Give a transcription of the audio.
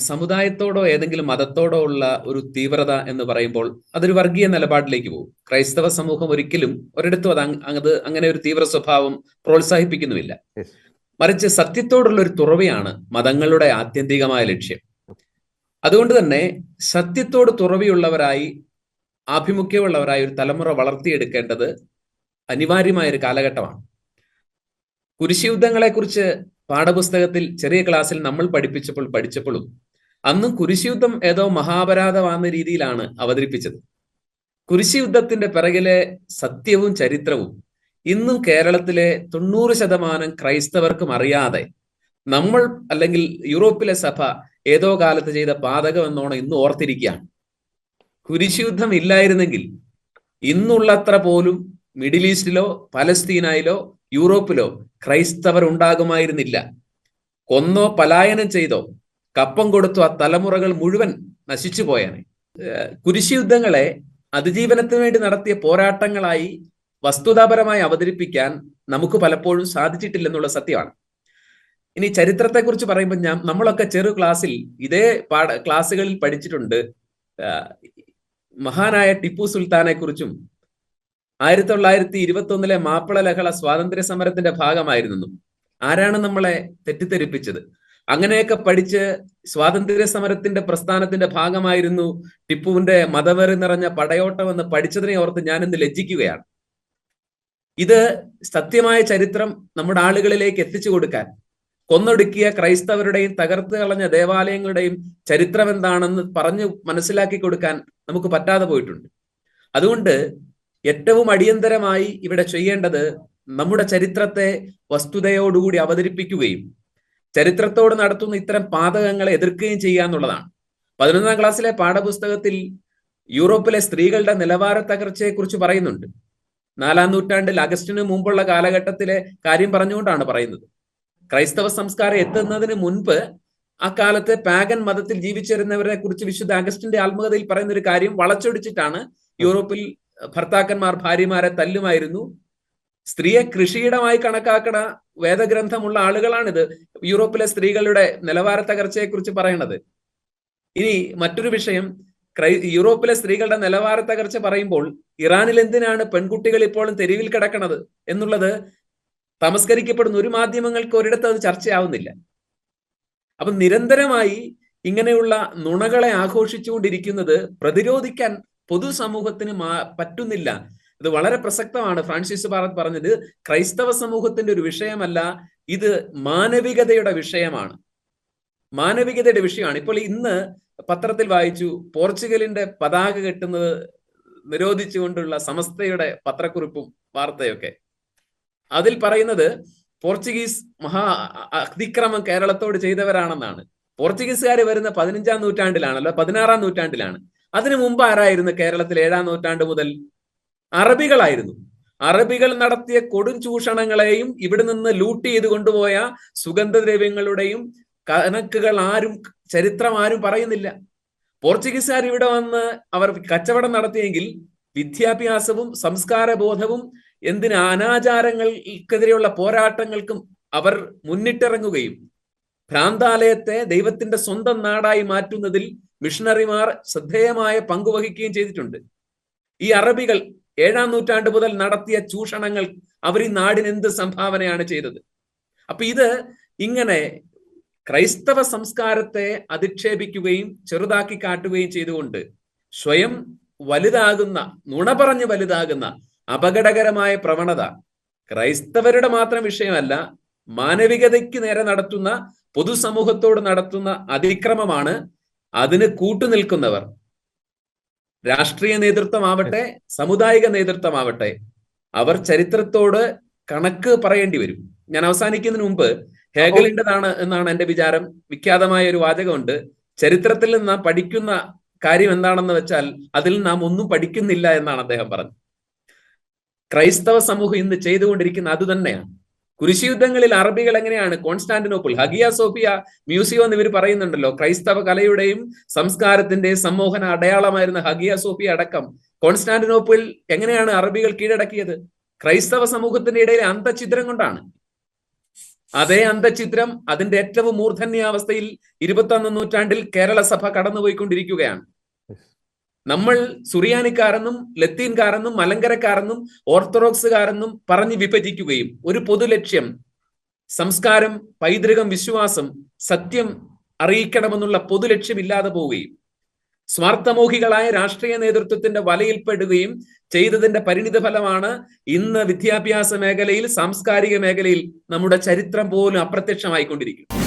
സമുദായത്തോടോ ഏതെങ്കിലും മതത്തോടോ ഉള്ള ഒരു തീവ്രത എന്ന് പറയുമ്പോൾ അതൊരു വർഗീയ നിലപാടിലേക്ക് പോകും. ക്രൈസ്തവ സമൂഹം ഒരിക്കലും ഒരിടത്തും അത് അത് അങ്ങനെ ഒരു തീവ്ര സ്വഭാവം പ്രോത്സാഹിപ്പിക്കുന്നുമില്ല. മറിച്ച് സത്യത്തോടുള്ള ഒരു തുറവിയാണ് മതങ്ങളുടെ ആത്യന്തികമായ ലക്ഷ്യം. അതുകൊണ്ട് തന്നെ സത്യത്തോട് തുറവിയുള്ളവരായി ആഭിമുഖ്യമുള്ളവരായി ഒരു തലമുറ വളർത്തിയെടുക്കേണ്ടത് അനിവാര്യമായ ഒരു കാലഘട്ടമാണ്. കുരിശുയുദ്ധങ്ങളെ കുറിച്ച് പാഠപുസ്തകത്തിൽ ചെറിയ ക്ലാസ്സിൽ നമ്മൾ പഠിപ്പിച്ചപ്പോൾ പഠിച്ചപ്പോഴും അന്നും കുരിശുയുദ്ധം ഏതോ മഹാപരാധമാകുന്ന രീതിയിലാണ് അവതരിപ്പിച്ചത്. കുരിശുയുദ്ധത്തിന്റെ പിറകിലെ സത്യവും ചരിത്രവും ഇന്നും കേരളത്തിലെ തൊണ്ണൂറ് ശതമാനം ക്രൈസ്തവർക്കും അറിയാതെ നമ്മൾ അല്ലെങ്കിൽ യൂറോപ്പിലെ സഭ ഏതോ കാലത്ത് ചെയ്ത പാതകം എന്നോണം ഇന്ന് ഓർത്തിരിക്കുകയാണ്. കുരിശുയുദ്ധം ഇല്ലായിരുന്നെങ്കിൽ ഇന്നുള്ളത്ര പോലും മിഡിൽ ഈസ്റ്റിലോ പലസ്തീനായിലോ യൂറോപ്പിലോ ക്രൈസ്തവർ ഉണ്ടാകുമായിരുന്നില്ല കൊന്നോ പലായനം ചെയ്തോ കപ്പം കൊടുത്തു ആ തലമുറകൾ മുഴുവൻ നശിച്ചു പോയാണ് കുരിശുയുദ്ധങ്ങളെ അതിജീവനത്തിന് വേണ്ടി നടത്തിയ പോരാട്ടങ്ങളായി വസ്തുതാപരമായി അവതരിപ്പിക്കാൻ നമുക്ക് പലപ്പോഴും സാധിച്ചിട്ടില്ലെന്നുള്ള സത്യമാണ്. ഇനി ചരിത്രത്തെക്കുറിച്ച് പറയുമ്പോൾ ഞാൻ നമ്മളൊക്കെ ചെറു ക്ലാസ്സിൽ ഇതേ പാഠ ക്ലാസ്സുകളിൽ പഠിച്ചിട്ടുണ്ട്. മഹാനായ ടിപ്പു സുൽത്താനെ കുറിച്ചും ആയിരത്തി തൊള്ളായിരത്തി ഇരുപത്തി ഒന്നിലെ മാപ്പിള ലഹള സ്വാതന്ത്ര്യ സമരത്തിന്റെ ഭാഗമായിരുന്നു. ആരാണ് നമ്മളെ തെറ്റിദ്ധരിപ്പിച്ചത്? അങ്ങനെയൊക്കെ പഠിച്ച് സ്വാതന്ത്ര്യ സമരത്തിന്റെ പ്രസ്ഥാനത്തിന്റെ ഭാഗമായിരുന്നു ടിപ്പുവിന്റെ മതവെറി നിറഞ്ഞ പടയോട്ടം എന്ന് പഠിച്ചതിനെ ഓർത്ത് ഞാൻ ഇന്ന് ലജ്ജിക്കുകയാണ്. ഇത് സത്യമായ ചരിത്രം നമ്മുടെ ആളുകളിലേക്ക് എത്തിച്ചു കൊടുക്കാൻ കൊന്നൊടുക്കിയ ക്രൈസ്തവരുടെയും തകർത്ത് കളഞ്ഞ ദേവാലയങ്ങളുടെയും ചരിത്രം എന്താണെന്ന് പറഞ്ഞു മനസ്സിലാക്കി കൊടുക്കാൻ നമുക്ക് പറ്റാതെ പോയിട്ടുണ്ട്. അതുകൊണ്ട് ഏറ്റവും അടിയന്തരമായി ഇവിടെ ചെയ്യേണ്ടത് നമ്മുടെ ചരിത്രത്തെ വസ്തുതയോടുകൂടി അവതരിപ്പിക്കുകയും ചരിത്രത്തോട് നടത്തുന്ന ഇത്തരം പാതകങ്ങളെ എതിർക്കുകയും ചെയ്യുക എന്നുള്ളതാണ്. പതിനൊന്നാം ക്ലാസ്സിലെ പാഠപുസ്തകത്തിൽ യൂറോപ്പിലെ സ്ത്രീകളുടെ നിലവാര തകർച്ചയെ കുറിച്ച് പറയുന്നുണ്ട്. നാലാം നൂറ്റാണ്ടിൽ അഗസ്റ്റിന് മുമ്പുള്ള കാലഘട്ടത്തിലെ കാര്യം പറഞ്ഞുകൊണ്ടാണ് പറയുന്നത്. ക്രൈസ്തവ സംസ്കാരം എത്തുന്നതിന് മുൻപ് ആ പാഗൻ മതത്തിൽ ജീവിച്ചിരുന്നവരെ കുറിച്ച് വിശുദ്ധ അഗസ്റ്റിന്റെ ആത്മകഥയിൽ പറയുന്ന ഒരു കാര്യം വളച്ചൊടിച്ചിട്ടാണ് യൂറോപ്പിൽ ഭർത്താക്കന്മാർ ഭാര്യമാരെ തല്ലുമായിരുന്നു. സ്ത്രീയെ കൃഷിയിടമായി കണക്കാക്കണ വേദഗ്രന്ഥമുള്ള ആളുകളാണിത്. യൂറോപ്പിലെ സ്ത്രീകളുടെ നിലവാര തകർച്ചയെ കുറിച്ച് പറയണത്. ഇനി മറ്റൊരു വിഷയം. ക്രൈ യൂറോപ്പിലെ സ്ത്രീകളുടെ നിലവാര തകർച്ച പറയുമ്പോൾ ഇറാനിൽ എന്തിനാണ് പെൺകുട്ടികൾ ഇപ്പോഴും തെരുവിൽ കിടക്കണത് എന്നുള്ളത് തമസ്കരിക്കപ്പെടുന്ന ഒരു മാധ്യമങ്ങൾക്ക് ഒരിടത്ത് അത് ചർച്ചയാവുന്നില്ല. അപ്പൊ നിരന്തരമായി ഇങ്ങനെയുള്ള നുണകളെ ആഘോഷിച്ചുകൊണ്ടിരിക്കുന്നത് പ്രതിരോധിക്കാൻ പൊതുസമൂഹത്തിന് പറ്റുന്നില്ല. ഇത് വളരെ പ്രസക്തമാണ്. ഫ്രാൻസിസ് ഭാരത് പറഞ്ഞത് ക്രൈസ്തവ സമൂഹത്തിന്റെ ഒരു വിഷയമല്ല ഇത് മാനവികതയുടെ വിഷയമാണ്. മാനവികതയുടെ വിഷയമാണ്. ഇപ്പോൾ ഇന്ന് പത്രത്തിൽ വായിച്ചു പോർച്ചുഗലിന്റെ പതാക കെട്ടുന്നത് നിരോധിച്ചുകൊണ്ടുള്ള സമസ്തയുടെ പത്രക്കുറിപ്പും വാർത്തയൊക്കെ. അതിൽ പറയുന്നത് പോർച്ചുഗീസ് മഹാ അതിക്രമം കേരളത്തോട് ചെയ്തവരാണെന്നാണ്. പോർച്ചുഗീസുകാർ വരുന്ന പതിനഞ്ചാം നൂറ്റാണ്ടിലാണല്ലോ പതിനാറാം നൂറ്റാണ്ടിലാണ്. അതിനു മുമ്പ് ആരായിരുന്നു കേരളത്തിൽ ഏഴാം നൂറ്റാണ്ട് മുതൽ അറബികളായിരുന്നു. അറബികൾ നടത്തിയ കൊടും ചൂഷണങ്ങളെയും ഇവിടെ നിന്ന് ലൂട്ട് ചെയ്ത് കൊണ്ടുപോയ സുഗന്ധദ്രവ്യങ്ങളുടെയും കണക്കുകൾ ആരും ചരിത്രം ആരും പറയുന്നില്ല. പോർച്ചുഗീസുകാർ ഇവിടെ വന്ന് അവർ കച്ചവടം നടത്തിയെങ്കിൽ വിദ്യാഭ്യാസവും സംസ്കാര ബോധവും എന്തിന് അനാചാരങ്ങൾക്കെതിരെയുള്ള പോരാട്ടങ്ങൾക്കും അവർ മുന്നിട്ടിറങ്ങുകയും ഭ്രാന്താലയത്തെ ദൈവത്തിന്റെ സ്വന്തം നാടായി മാറ്റുന്നതിൽ മിഷണറിമാർ ശ്രദ്ധേയമായ പങ്കുവഹിക്കുകയും ചെയ്തിട്ടുണ്ട്. ഈ അറബികൾ ഏഴാം നൂറ്റാണ്ട് മുതൽ നടത്തിയ ചൂഷണങ്ങൾ അവർ ഈ നാടിന് എന്ത് സംഭാവനയാണ് ചെയ്തത്? അപ്പൊ ഇത് ഇങ്ങനെ ക്രൈസ്തവ സംസ്കാരത്തെ അധിക്ഷേപിക്കുകയും ചെറുതാക്കി കാട്ടുകയും ചെയ്തുകൊണ്ട് സ്വയം വലുതാകുന്ന നുണ പറഞ്ഞ് വലുതാകുന്ന അപകടകരമായ പ്രവണത ക്രൈസ്തവരുടെ മാത്രം വിഷയമല്ല മാനവികതയ്ക്ക് നേരെ നടത്തുന്ന പൊതുസമൂഹത്തോട് നടത്തുന്ന അതിക്രമമാണ് അതിന് കൂട്ടുനിൽക്കുന്നവർ. രാഷ്ട്രീയ നേതൃത്വമാവട്ടെ സമുദായിക നേതൃത്വമാവട്ടെ അവർ ചരിത്രത്തോട് കണക്ക് പറയേണ്ടി വരും. ഞാൻ അവസാനിക്കുന്നതിന് മുമ്പ് ഹേഗലിന്റെതാണ് എന്നാണ് എന്റെ വിചാരം. വിഖ്യാതമായ ഒരു വാചകമുണ്ട്. ചരിത്രത്തിൽ നിന്ന് നാം പഠിക്കുന്ന കാര്യം എന്താണെന്ന് വെച്ചാൽ അതിൽ നാം ഒന്നും പഠിക്കുന്നില്ല എന്നാണ് അദ്ദേഹം പറഞ്ഞത്. ക്രൈസ്തവ സമൂഹം ഇന്ന് ചെയ്തുകൊണ്ടിരിക്കുന്ന അത് തന്നെയാണ്. കുരിശുയുദ്ധങ്ങളിൽ അറബികൾ എങ്ങനെയാണ്? കോൺസ്റ്റാന്റിനോപ്പിൾ ഹഗിയ സോഫിയ മ്യൂസിയം എന്ന് ഇവർ പറയുന്നുണ്ടല്ലോ. ക്രൈസ്തവ കലയുടെയും സംസ്കാരത്തിന്റെയും സമ്മോഹന അടയാളമായിരുന്ന ഹഗിയ സോഫിയ അടക്കം കോൺസ്റ്റാന്റിനോപ്പിൾ എങ്ങനെയാണ് അറബികൾ കീഴടക്കിയത്? ക്രൈസ്തവ സമൂഹത്തിന്റെ ഇടയിലെ അന്തചിത്രം കൊണ്ടാണ്. അതേ അന്തചിത്രം അതിന്റെ ഏറ്റവും മൂർധന്യാവസ്ഥയിൽ ഇരുപത്തൊന്നാം നൂറ്റാണ്ടിൽ കേരള സഭ കടന്നുപോയിക്കൊണ്ടിരിക്കുകയാണ്. നമ്മൾ സുറിയാനിക്കാരെന്നും ലത്തീൻകാരെന്നും മലങ്കരക്കാരെന്നും ഓർത്തഡോക്സുകാരെന്നും പറഞ്ഞ് വിഭജിക്കുകയും ഒരു പൊതുലക്ഷ്യം സംസ്കാരം പൈതൃകം വിശ്വാസം സത്യം അറിയിക്കണമെന്നുള്ള പൊതുലക്ഷ്യം ഇല്ലാതെ പോവുകയും സ്വാർത്ഥമോഹികളായ രാഷ്ട്രീയ നേതൃത്വത്തിന്റെ വലയിൽപ്പെടുകയും ചെയ്തതിന്റെ പരിണിത ഫലമാണ് ഇന്ന് വിദ്യാഭ്യാസ മേഖലയിൽ സാംസ്കാരിക മേഖലയിൽ നമ്മുടെ ചരിത്രം പോലും അപ്രത്യക്ഷമായിക്കൊണ്ടിരിക്കുന്നത്.